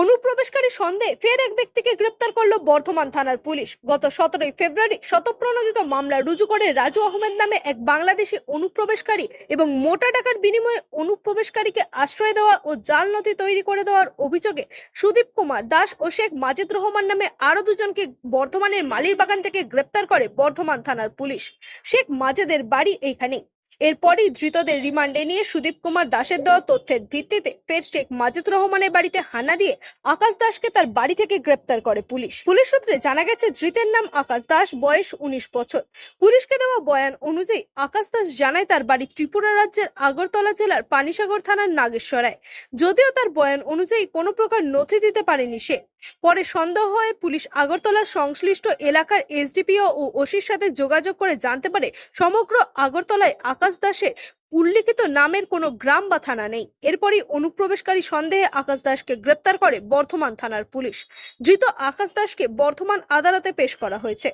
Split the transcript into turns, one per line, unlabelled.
অনুপ্রবেশকারী সন্দেহে ফের এক ব্যক্তিকে গ্রেপ্তার করল বর্ধমান থানার পুলিশ। গত সতেরোই ফেব্রুয়ারি শতপ্রণোদিত মামলা রুজু করে রাজু আহমেদ নামে এক বাংলাদেশি অনুপ্রবেশকারী এবং মোটা টাকার বিনিময়ে অনুপ্রবেশকারীকে আশ্রয় দেওয়া ও জাল নথি তৈরি করে দেওয়ার অভিযোগে সুদীপ কুমার দাস ও শেখ মাজিদ রহমান নামে আরও দুজনকে বর্ধমানের মালির বাগান থেকে গ্রেপ্তার করে বর্ধমান থানার পুলিশ। শেখ মাজেদের বাড়ি এইখানেই। এরপরই ধৃতদের রিমান্ডে নিয়ে সুদীপ কুমার দাসের দেওয়া তথ্যের ভিত্তিতে ফের শেখ মাজিদ রহমানের বাড়িতে হানা দিয়ে আকাশ দাসকে তার বাড়ি থেকে গ্রেপ্তার করে পুলিশ। পুলিশ সূত্রে জানা গেছে, ধৃতের নাম আকাশ দাস, বয়স উনিশ বছর। পুলিশকে দেওয়া বয়ান অনুযায়ী আকাশ দাস জানায় তার বাড়ি ত্রিপুরা রাজ্যের আগরতলা জেলার পানিসাগর থানার নাগেশ্বরায়। যদিও তার বয়ান অনুযায়ী কোনো প্রকার নথি দিতে পারেনি সে। পরে সন্দেহ হয়ে পুলিশ আগরতলার সংশ্লিষ্ট এলাকার এসডিপিও ও ওসির সাথে যোগাযোগ করে জানতে পারে, সমগ্র আগরতলায় আকাশ দাসের উল্লিখিত নামের কোনো গ্রাম বা থানা নেই। এরপরই অনুপ্রবেশকারী সন্দেহে আকাশ দাসকে গ্রেপ্তার করে বর্ধমান থানার পুলিশ। ধৃত আকাশ দাসকে বর্ধমান আদালতে পেশ করা হয়েছে।